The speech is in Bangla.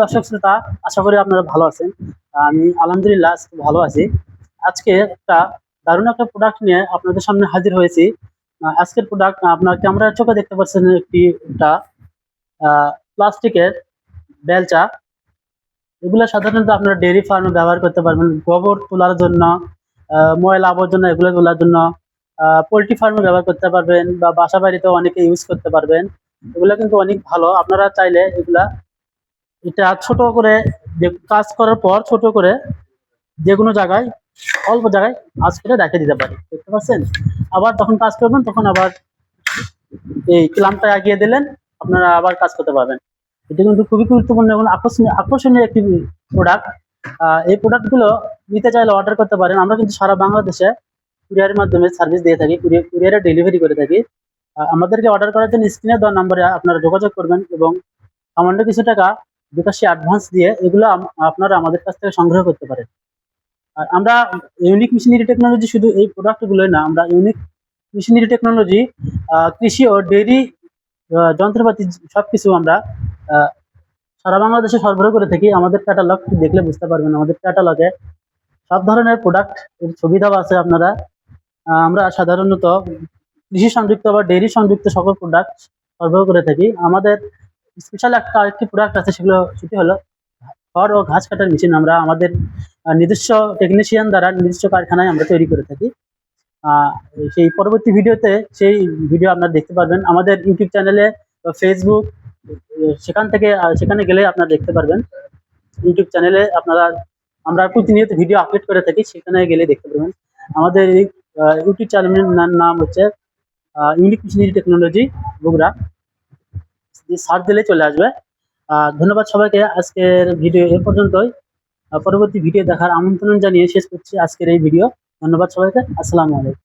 দর্শক শ্রোতা, আশা করি আপনারা ভালো আছেন। আমি আলহামদুলিল্লাহ আজকে ভালো আছি। আজকে একটা দারুণ একটা প্রোডাক্ট নিয়ে আপনাদের সামনে হাজির হয়েছি। আজকের প্রোডাক্ট আপনার ক্যামেরার চোখে দেখতে পাচ্ছেন একটি একটা প্লাস্টিকের বেলচা। এগুলো সাধারণত আপনারা ডেয়ারি ফার্মে ব্যবহার করতে পারবেন। গোবর তোলার জন্য ময়লা আবর্জনা এগুলো তোলার জন্য পোলট্রি ফার্মে ব্যবহার করতে পারবেন বা বাসা বাড়িতেও অনেকে ইউজ করতে পারবেন। এগুলো কিন্তু অনেক ভালো। আপনারা চাইলে এগুলা এটা ছোট করে যে কাজ করার পর ছোট করে যে কোনো জায়গায়, অল্প জায়গায় কাজ করে রেখে দিতে পারি, দেখতে পাচ্ছেন? আবার তখন কাজ করবেন, তখন আবার এই ক্লামটা এগিয়ে দিলেন, আপনারা আবার কাজ করতে পারবেন। এটা কিন্তু খুবই গুরুত্বপূর্ণ এবং আকর্ষণীয় আকর্ষণীয় একটি প্রোডাক্ট এই প্রোডাক্টগুলো নিতে চাইলে অর্ডার করতে পারেন। আমরা কিন্তু সারা বাংলাদেশে কুরিয়ারের মাধ্যমে সার্ভিস দিয়ে থাকি কুরিয়ারে ডেলিভারি করে থাকি। আমাদেরকে অর্ডার করার জন্য স্ক্রিনে দেওয়া নম্বরে আপনারা যোগাযোগ করবেন এবং সামান্য কিছু টাকা বিকাশে অ্যাডভান্স দিয়ে এগুলো আপনারা আমাদের কাছ থেকে সংগ্রহ করতে পারেন। আর আমরা ইউনিক মেশিনারি টেকনোলজি শুধু এই প্রোডাক্টগুলোই না আমরা ইউনিক মেশিনারি টেকনোলজি কৃষি ও ডেইরি যন্ত্রপাতি সবকিছু আমরা আহ, সারা বাংলাদেশে সরবরাহ করে থাকি। আমাদের ক্যাটালগ দেখলে বুঝতে পারবেন আমাদের ক্যাটালগে সব ধরনের প্রোডাক্ট দেওয়া আছে আপনারা। আমরা সাধারণত কৃষি সংযুক্ত বা ডেইরি সংযুক্ত সকল প্রোডাক্ট সরবরাহ করে থাকি। আমাদের স্পেশাল একটা আরেকটি প্রোডাক্ট আছে সেগুলো সেটি হলো। খড় ও ঘাস কাটার মেশিন আমরা আমাদের নিজস্ব টেকনিশিয়ান দ্বারা নিজস্ব কারখানায় আমরা তৈরি করে থাকি। সেই পরবর্তী ভিডিওতে সেই ভিডিও আপনারা দেখতে পারবেন। আমাদের ইউটিউব চ্যানেলে ফেসবুক সেখান থেকে সেখানে গেলে আপনারা দেখতে পারবেন। ইউটিউব চ্যানেলে আপনারা, আমরা প্রতিনিয়ত ভিডিও আপলোড করে থাকি, সেখানে গেলে দেখতে পারবেন। আমাদের এই ইউটিউব চ্যানেলের নাম হচ্ছে ইউনিক মেশিনারি টেকনোলজি দিয়ে সার্চ দিলে চলে আসবে। আর ধন্যবাদ সবাইকে। আজকের ভিডিও এ পর্যন্তই। পরবর্তী ভিডিও দেখার আমন্ত্রণ জানিয়ে শেষ করছি আজকের এই ভিডিও। ধন্যবাদ সবাইকে। আসসালামু আলাইকুম।